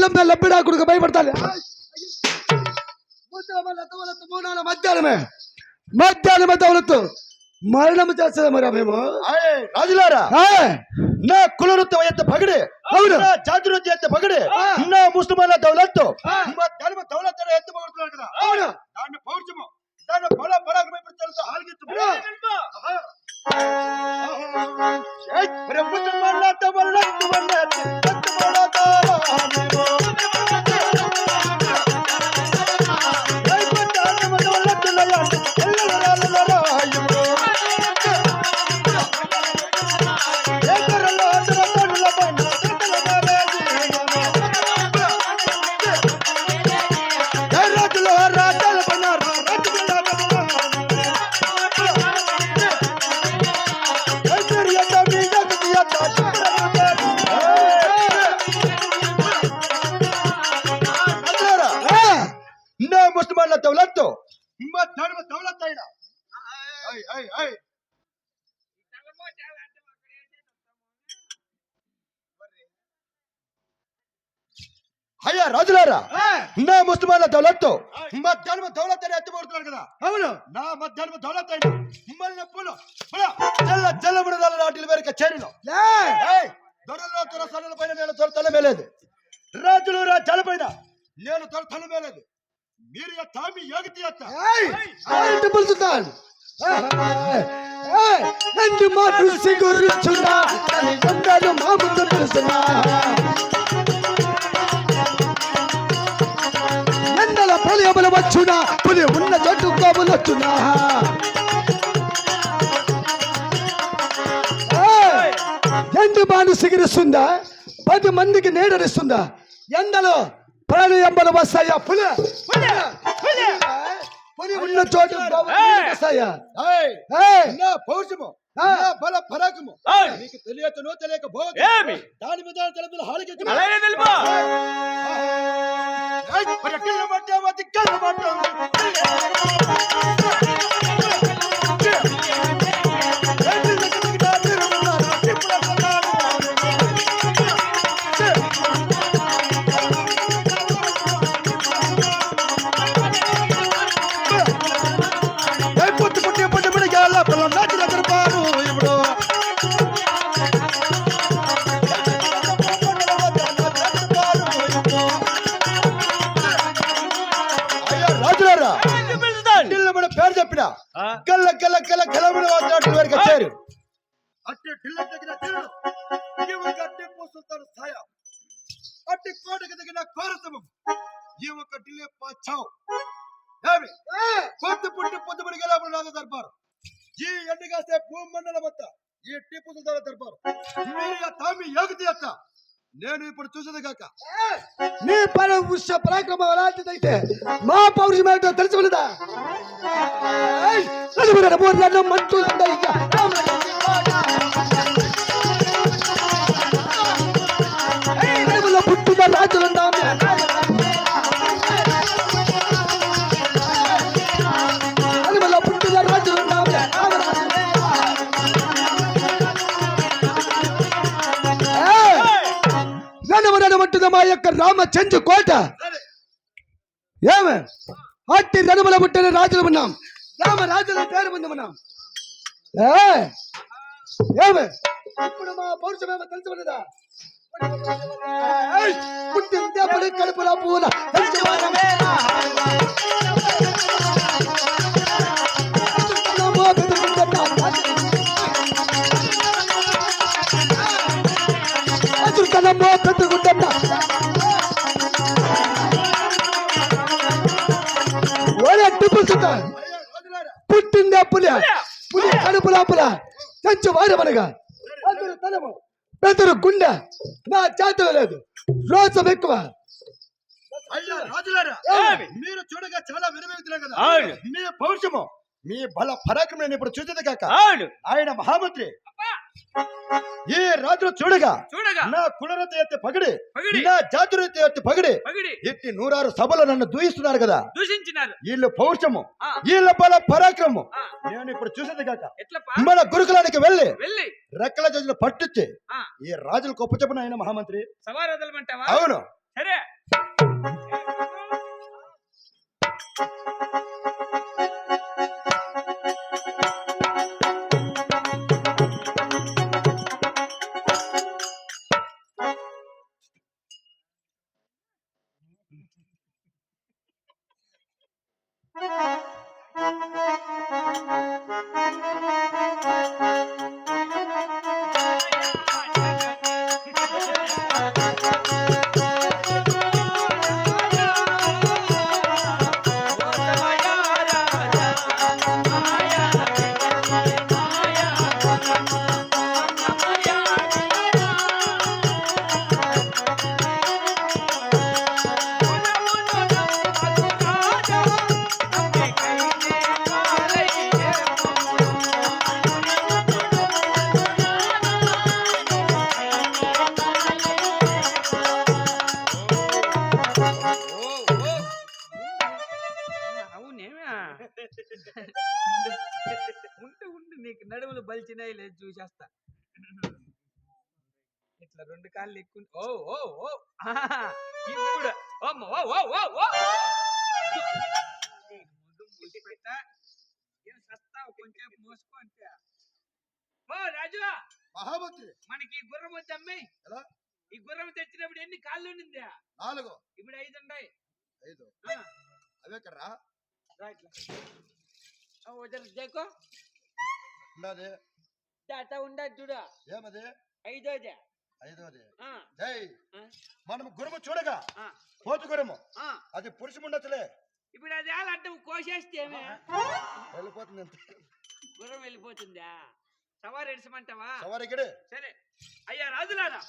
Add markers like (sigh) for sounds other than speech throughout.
బెల్లం బెల్లం బిడాకుడికి భయపడతాను మూడాల మధ్యాహ్నమే. మధ్యాహ్నమే దౌలత్తు మరణం చేస్తుంది మరి మేము? రాజులారా నా కులవృత్తం ఎత్త పగడే అవును. జాతి వృత్తి ఎత్త పగడే. నా ముస్లిమాల దౌలత్తు ధర్మ దౌలత్ ఎత్త పడుతున్నాడు కదా. అవును. దాన్ని పౌరుషము దాన్ని బల పరాక్రమ తెలుసు మరి ముస్లిమాల దౌలత్తు వల్ల Oh, my God. అయ్యా రాజులారా ఆ, నా ముస్లిమాన్ల దౌలత్తు మా ధర్మ దౌలత్ అని ఎత్తిపడుతున్నాడు కదా. అవును. నా మధ్యాహ్నం దౌలత్ అయినా మిమ్మల్ని పులు పుల జల్ల జల్ల బుడదల నాటిల మేరకు ఏయ్ దొరల్లో దొర సన్నల పైన నేను దొర తల మేలేదు. రాజులు రాజాల పైన నేను దొర తల మేలేదు. మీరు ఎత్త. మీ ఏంటి పిలుచుతాడు నంది మాటలు సిగురుచున్నా తన గుండెలు మా ముందు తెలుసునా పొలియములు వచ్చునా? పులి ఉన్న చోటు కోములు వచ్చునా ఎండు బాను సిగిరిస్తుందా? పది మందికి నీడనిస్తుందా ఎండలో ప్రాణి ఎంబలు వస్తాయా? పులి! పులి! ఉన్న చోటు వస్తాయా? పౌరుషము! బల పరాకము ఏయ్. నీకు తెలియకనో తెలియక పోదు ఏమి? దాని మీద తలపిల హాలికి అలాగే తెలుపా? మరి కిల్ల పట్టావా దిక్కల పుట్టి దగ్గర ఏ ఈ ఒక పాచావు పొద్దు పుట్టి పొద్దు పడి గలబడి రాజు దర్బారు. ఈ ఎండగాసే భూమండల మొత్త ఈ టిప్పు సుల్తాన్ దర్బారు. తామి యోగతి అత్త నేను ఇప్పుడు చూసేది కాక. నీ పని ఉష పరాక్రమం అలాంటిదైతే మా పౌరుషం ఏంటో తెలుసుకున్నదా? నలుగురు మంటూ పుట్టిన రాజులున్నాము రణమరణమంటున్న మా యొక్క రామచంద్ర కోట ఏమే అట్టి రణముల పుట్టిన రాజులు ఉన్నాం రామ రాజుల పేరు ముందు ఉన్నాం ఏ ఏమే ఇప్పుడు మా పౌరుషమేమో తెలుసుకున్నదా ఏయ్! పుట్టిందే పడి కడుపుల పూల తెలుసుకున్నామేనా? చంచు వారమనగా అదురు తనము. బెదురు గుండె నా చేతిలో లేదు. రోజు ఎక్కువ. అయ్యా రాజులారా ఏమి? మీరు చూడగా చాలా వినవేగుతున్నాం కదా. మీ పౌరుషము మీ బల పరాక్రమం ఇప్పుడు చూసేది కాక ఆయన మహామంత్రి. ఈ రాజులు చూడగా నా కులరత ఎత్తి పగిడి పగిడి. నా జాతురత ఎత్తి పగిడి. ఎట్టి నూరారు సభలో నన్ను దూయిస్తున్నారు కదా. దూషించినారు. వీళ్ళు పౌరుషము. వీళ్ళ బల పరాక్రమం నేను ఇప్పుడు చూసేది కాక? మన గురుకులానికి వెళ్ళి వెళ్ళి. రెక్కల జడ్జిని పట్టుచ్చి ఆ, ఈ రాజులు గొప్ప చెప్పిన ఆయన మహామంత్రి అవును. సరే. ఉంటే ఉండు నీకు నడుములు బలిచినాయి లేదు చూసేస్తా. ఇట్లా రెండు కాళ్ళు ఎక్కువ ఓ ఓ ఓ. ఇప్పుడు ఓమ్మ, ఓ ఓ ఓ ఓ రాజు. మనకి గుర్రం వద్దమ్మి ఎలా? ఈ గుర్రం తెచ్చినప్పుడు ఎన్ని కాళ్ళు ఉండిందా? నాలుగు. ఇప్పుడు ఐదు ఉన్నాయి ఐదు. అవే కర్రా దేకో ఉండదు చూడు ఏమది ఐదోదే ఐదోది ఆ, జై మనం గురుము చూడగా ఆ, పోతు గురుము ఆ. అది పురుషుముండొచ్చులే ఇప్పుడు అది అంటే కోసేస్తేమే వెళ్ళిపోతుంది అంతే గుర్రం వెళ్ళిపోతుందా సవారి ఎడసమంటావా సవారికిడే సరే అయ్యా రాజులారా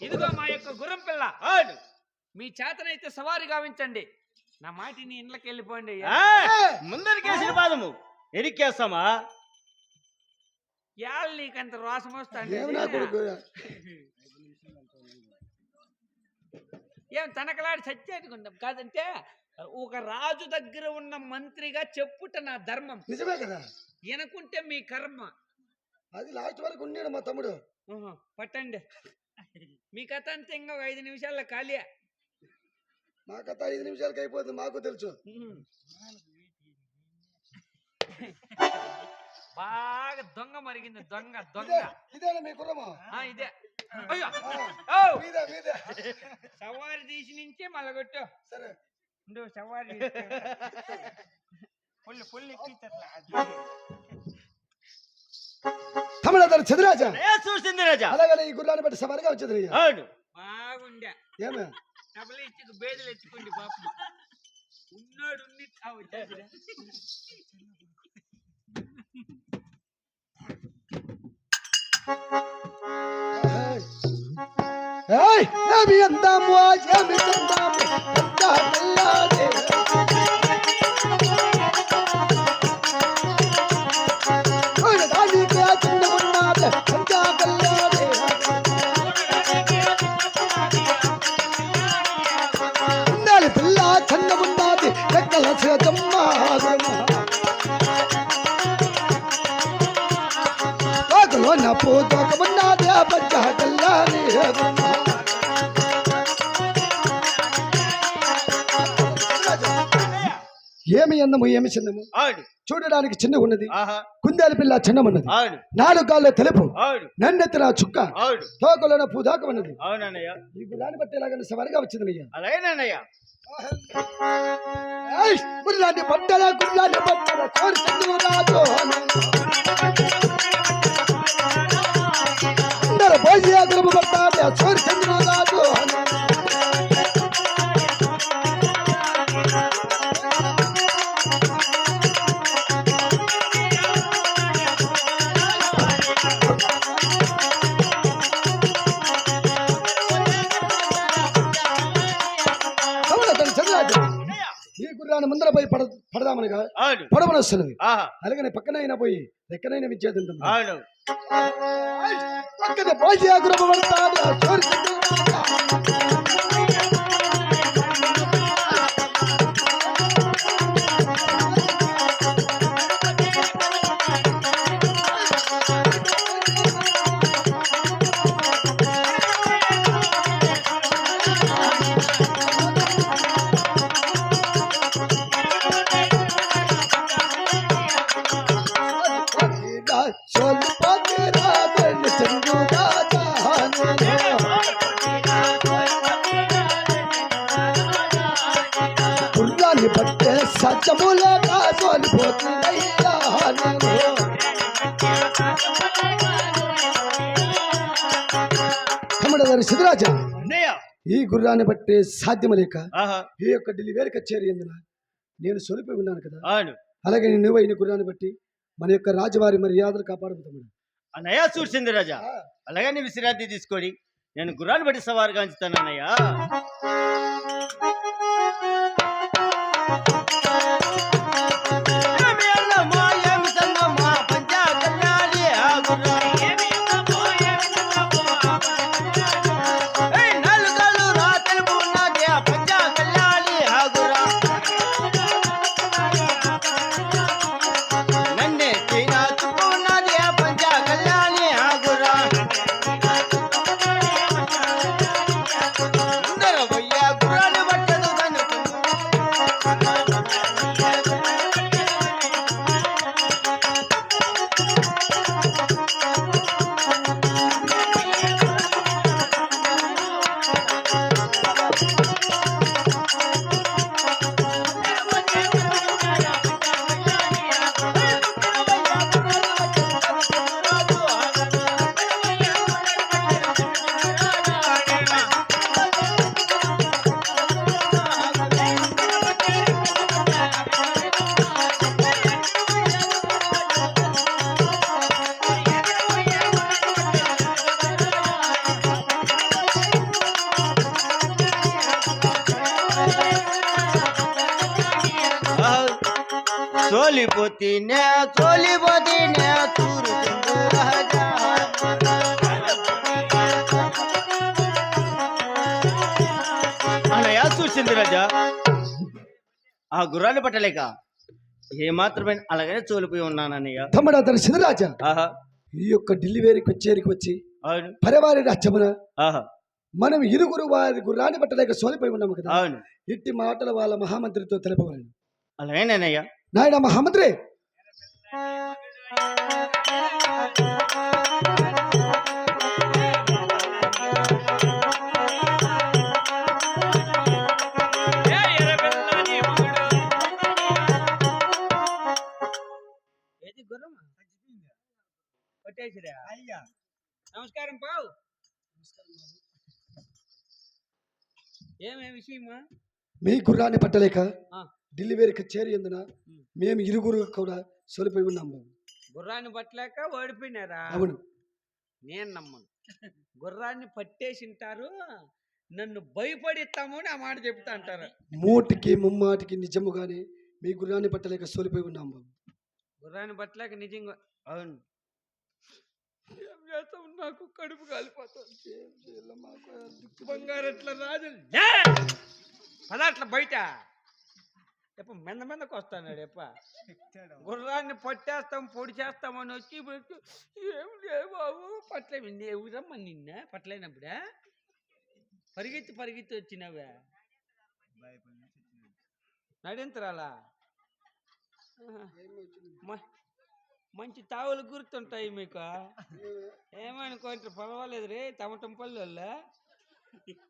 ఇదిగో మా యొక్క గుర్రం పిల్ల మీ చేతనైతే సవారి గావించండి నా మాటిని ఇంట్లోకి వెళ్ళిపోండి. ముందరికేసిన పాదము ఎరికేస్తామా? యాళ్ళ నీకంత రోసం వస్తాండి. నా ఏం తనకలాడి చచ్చేట్టుకుందాం కాదంటే ఒక రాజు దగ్గర ఉన్న మంత్రిగా చెప్పుట నా ధర్మం. నిజమే కదా? వినకుంటే మీ కర్మ. అది లాస్ట్ వరకు ఉన్నాడు మా తమ్ముడు. పట్టండి. మీ కథ అంతే ఇంకా ఒక ఐదు నిమిషాల్లో ఖాళీ. మా కథ ఐదు నిమిషాలకి అయిపోతుంది మాకు తెలుసు. బాగా దొంగ మరిగింది దొంగ దొంగ. ఇదే ఇదేనా మీ కుర్రమా? ఆ, ఇదే. అయ్యో! మీదే మీదే. సవారి తీసి నుంచే మళ్ళగొట్టు సరే. ఉండు సవారి (laughs) పుల్లు పుల్లు తమిళ ఏ చూసింది రాజా? అలాగనే ఈ గుర్రాన్ని బట్టి సవారిగా వచ్చేది. అవును. బాగుండే. ఏమే? డబ్బులు ఇచ్చి బేదలు ఎత్తుకోండి పాపం. ఉన్నాడు ఏమి అందాము ఏమి చందాము అంతా తెల్లారే. చిన్న ఉన్నా తోకలో నా పూతోకమున్నది ఆ పచ్చ కల్లారి ఏమి అందము ఏమి చిన్నము? చూడడానికి చిన్నగా ఉన్నది. కుందేలు పిల్ల చిన్నమున్నది. నాలుగు కాళ్ళు తెలుపు. నన్నెత్తిన చుక్క. అవును తోకలో పూదాక ఉన్నది ఈ గులాన్ని బట్టి ఎలాగని సవరిగా వచ్చింది అయ్యా గుర్రాన్ని పట్టల గుర్రాన్ని పట్టల గుర్రాన్ని ముందర పోయి పడ పడదామనిగా అవును. పడవని వస్తున్నది ఆహా అలాగనే పక్కనైనా పోయి ఎక్కడైనా విచ్చేది అవును పక్కన పోయి సత్యములే కాసోలిపోతుందయ్యా నేను తమ్ముడు గారు సిద్ధరాజా అన్నయ్య. ఈ గుర్రాన్ని బట్టే సాధ్యం లేక ఆహా. ఈ యొక్క డెలివరీ కచేరి ఎందున నేను సొలిపి ఉన్నాను కదా. అలాగే నువ్వు అయిన గుర్రాన్ని బట్టి మన యొక్క రాజవారి మర్యాదలు కాపాడు తమ్ముడు. అన్నయ్య చూసింది రాజా. అలాగే నీ విశ్రాంతి తీసుకోడి నేను గుర్రాన్ని బట్టి సవారుగా ఉంచుతాను అన్నయ్య. సోలిపోతీనే సోలిపోతీనే తూరు రాజా అన్నయ్య చూసింది రాజా? ఆ గుర్రాన్ని పట్టలేక ఏ మాత్రమే అలాగనే చోలిపోయి ఉన్నాను అన్నయ్య తమ్ముడు అతను సిద్ధరాజా ఆహా. ఈ యొక్క ఢిల్లీ కచేరికి వచ్చి అవును. పరవారి రాజ్యమున ఆహా. మనం ఇరుగురు వారి గుర్రాన్ని పట్టలేక సోలిపోయి ఉన్నాము కదా. అవును. ఇట్టి మాటలు వాళ్ళ మహామంత్రితో తెలపవలను. అలాగేనయ్య నాయన అయ్యా. నమస్కారం పావు. ఏమే విషయమా? మీ గుర్రాన్ని పట్టలేక. ఢిల్లీ వేరు కచేరి ఎందున. మేము ఇరుగురు కూడా సోలిపోయి ఉన్నాం బాబు. గుర్రాన్ని పట్టలేక ఓడిపోయినారా? అవును. నేను నమ్మను. గుర్రాన్ని పట్టేసింటారు నన్ను భయపడిస్తాము అని ఆ మాట చెప్తా అంటారు. మూటికి ముమ్మాటికి నిజముగానే మీ గుర్రాన్ని పట్టలేక సోలిపోయి ఉన్నాం బాబు. గుర్రాన్ని పట్టలేక నిజంగా అవును. ఏం చేస్తాం నాకు కడుపు కాలిపోతుంది. బంగారట్ల రాజు పదాట్ల బయట. ఎప్ప మెంద మెందకు వస్తాడు ఎప్ప. గుర్రాన్ని పట్టేస్తాం పొడి చేస్తామని వచ్చి ఇప్పుడు ఏం లే బాబు పట్లే ఎవరమ్మా నిన్న పట్లేనప్పుడే పరిగెత్తి పరిగెత్తి వచ్చినావే. నడింతరాలా? మంచి తావులు గుర్తుంటాయి మీకు. ఏమనుకోండి పర్వాలేదు రే తమటం పల్లెల్లో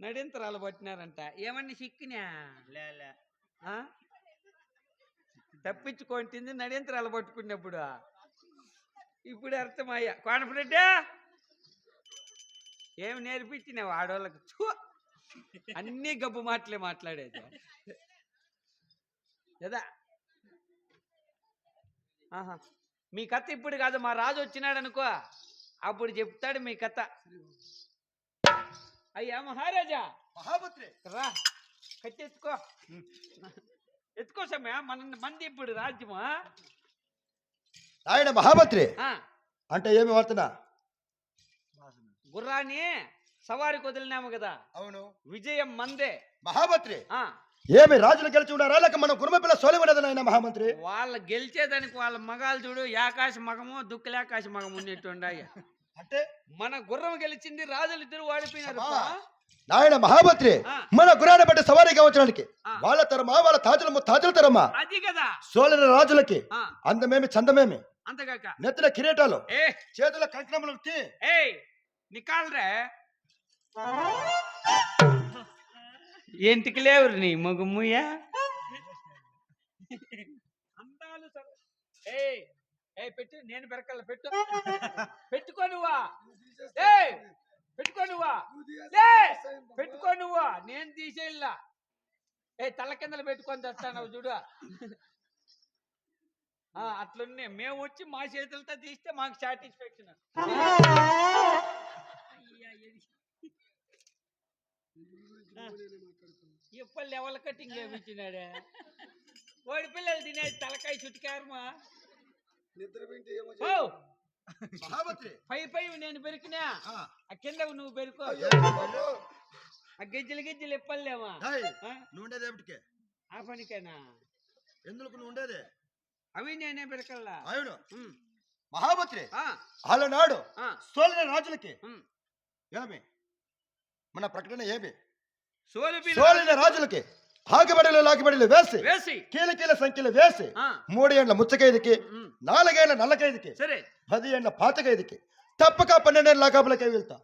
నడింతరాలు పట్టినారంట. ఏమన్నా సిక్కినా? ఆ? తప్పించుకుంటుంది నడింతరాలు పట్టుకున్నప్పుడు. ఇప్పుడు అర్థమయ్యా. కాన్ఫిడెంట్? ఏమి నేర్పించినావు ఆడవాళ్ళకి చూ అన్ని గబ్బు మాటలే మాట్లాడేది. కదా? ఆహా. మీ కథ ఇప్పుడు కాదు మా రాజు వచ్చినాడు అనుకో. అప్పుడు చెప్తాడు మీ కథ. అయ్యా మహారాజా! మహామంత్రి రా కట్టెత్తుకో ఎత్తుకో సమయ మన మంది ఇప్పుడు రాజ్యమా? ఆయన మహామంత్రి. ఆ, అంటే ఏమి వార్తనా? గుర్రాన్ని సవారికి వదిలినాము కదా. అవును. విజయం మందే. మహామంత్రి. ఆ. ఏమి రాజులు గెలిచి ఉన్నారా? లేక మనం కుర్మ పిల్ల సోలి ఉన్నది నాయన మహామంత్రి? వాళ్ళ గెలిచేదానికి వాళ్ళ మగాలు చూడు యాకాశ మగము దుక్కులేకాశ మగము ఉన్నట్టు ఉండాయి అంటే? మన గుర్రం గెలిచింది రాజులు ఇద్దరు వాడిపోయినారు. నాయన మహామంత్రి ఆ. మన గురాన్ని బట్టి సవారీగా వచ్చడానికి ఆ. వాళ్ళ తరమా వాళ్ళ తాజుల ముత్తాజుల తరమా. అది కదా. సోలిన రాజులకి అందమేమి చందమేమి? అంతగాక. నెత్తిన కిరీటాలు. ఏ. చేతుల కంకణములు నికాల్రే. ఏంటికి లేవురు నీ ఏయ్ పెట్టు నేను బెరకల్ల పెట్టు. (laughs) పెట్టుకో నువ్వా. ఏయ్ పెట్టుకో నువ్వా? లే! పెట్టుకో నువ్వు? నేను తీసేయాల ఏ తల కిందలు పెట్టుకొని తెస్తాను చూడు. అట్లున్నాయి మేము వచ్చి మా చేతులతో తీస్తే మాకు సాటిస్ఫాక్షన్. ఇప్పుడు లెవెల్ కటింగ్ చేయించినాడే కోడి పిల్లలు తినేది తలకాయ చుట్టుకారమా నిద్ర పై పై నేను పెరికినా? ఆ, ఆ కింద నువ్వు పెరుకో. ఆ గిజ్జలు గిజ్జలు ఇప్పలేమా? నువ్వు ఉండేది ఏమిటికే? ఆ పనికేనా? ఎందుకు నువ్వు ఉండేది? అవి నేనే పెరకల్లా. అవును. ఆ, అలనాడు సోలిన రాజులకి. ఏమి? మన ప్రకటన ఏమి? సోలిన రాజులకి. ఆగిబడిలు లాగిబడిలు వేసి వేసి. కీల కీల సంఖ్యలు వేసి ఆ, మూడేళ్ళ ముచ్చకైదికి. నాలుగేళ్ళ నల్లకైదికి సరే. పది ఏళ్ళ పాతకైదికి తప్పక పన్నెండేళ్ళ లాగాబులకే వెళ్తా.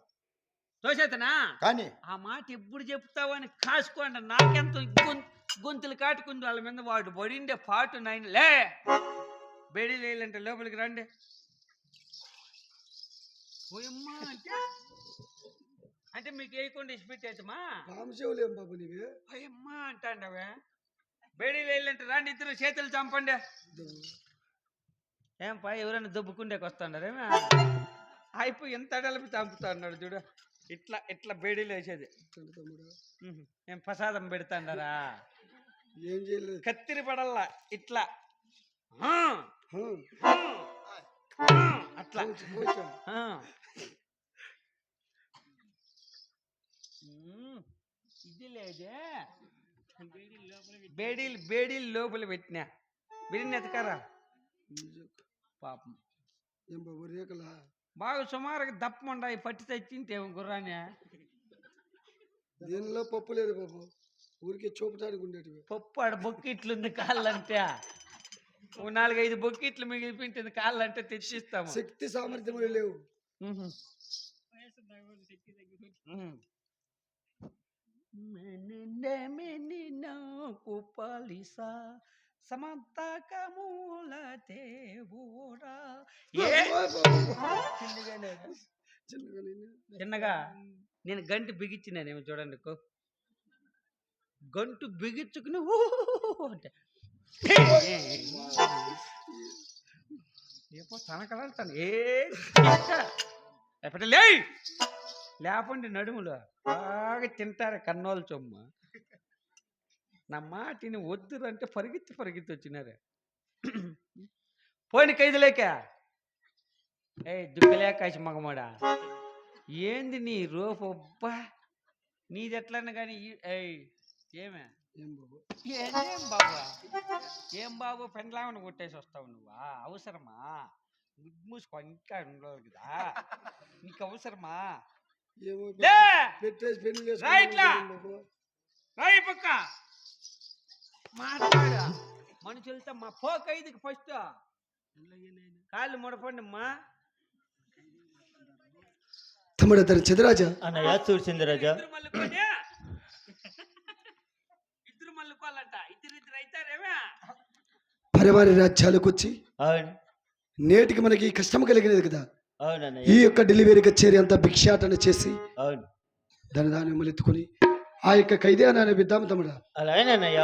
తోసేతనా? కానీ ఆ మాట ఎప్పుడు చెప్తావని కాసుకోండి నాకెంత గొం- గొంతులు కాటుకుంది వాళ్ళ మీద వాడు పడిండే పాటు నైన్ లే! బేడి లేలంటే లోపలికి రండి. ఓయమ్మా అంటే అంటే మీకు వేయకుండా ఇచ్చిపెట్టేతమా రామశివులేం బాబు నీవే? అయ్యమ్మా అంటాండవే. బేడి లేలంటే రండి ఇద్దరు చేతులు చంపండి. ఏం పా ఎవరైనా దుబ్బుకుండేకి వస్తాడారేమే అయిపోయి ఎంత అడలిపి చంపుతా అన్నాడు చూడు. ఇట్లా ఇట్లా బేడీలు వేసేది. ఏం ప్రసాదం పెడతాండారా? ఏం చేయలేదు. కత్తిరి పడల్లా ఇట్లా. అట్లా ఇది. లేదే బేడీలు బేడీలు లోపల పెట్టినా. బిరిని ఎతకారా పాపం. ఏం బాబు బాగా సుమారుగా దప్పమండాయి పట్టి తెచ్చింటే గుర్రాన్ని దీనిలో పప్పు లేదు బాబు? ఊరికే చూపటానికి ఉండేటివి. పప్పు ఆడ బొక్కిట్లుంది కాళ్ళంటే. ఓ నాలుగైదు బొక్కిట్లు మిగిలిపింటుంది కాళ్ళంటే తెచ్చిస్తాము. శక్తి సామర్థ్యములు లేవు. మెనినా కుపాలిసా సమంతకమూల దేవుడా ఏ చిన్నగానే. చిన్నగా నేను. గంటి బిగించినానేమో చూడండి కో గంటు బిగించుకుని అంటే ఏపో తనకలాడతాను ఏ లే లేపండి నడుములు. బాగా తింటారు కన్నోళ్ళ చొమ్మ. నా మాటిని వద్దు అంటే పరిగెత్తి పరిగెత్తి వచ్చినారే. పోయిన ఖైదులేక. ఏ దుఃఖలేకాశ మగమాడా. ఏంది నీ రూపు? అబ్బా! నీది ఎట్లన్నా కానీ ఏయ్ ఏమే? ఏం బాబు? ఏం బాబు? ఏం బాబు? పెండ్లామని కొట్టేసి వస్తావు నువ్వా? అవసరమా? గుడ్ మూసుకో ఇంకా ఉండవు కదా. నీకు అవసరమా? పెట్టేసి పెళ్ళి రైట్లా. చేసుకున్నాం బాబు రాయి పక్క! మాట్లాడ. మనుషులతో మా పోక ఐదుకి ఫస్ట్. కాళ్ళు ముడపండి అమ్మా తమ్ముడు అతను చెదరాజా? అన్నయ్య చూసింది రాజా ఇద్దరు మల్లుకొని. ఇద్దరు మల్లుకోవాలంట. ఇద్దరు ఇద్దరు అవుతారేమే పరివారి రాజ్యాలకు వచ్చి నేటికి మనకి కష్టం కలిగినది కదా. ఈ యొక్క డెలివరీ కచేరి అంతా భిక్షాటన చేసి దాని దాన్ని ఎత్తుకొని ఆ యొక్క ఖైదీ అని విద్దాము తమ్ముడా. అలాగేనన్నయ్య.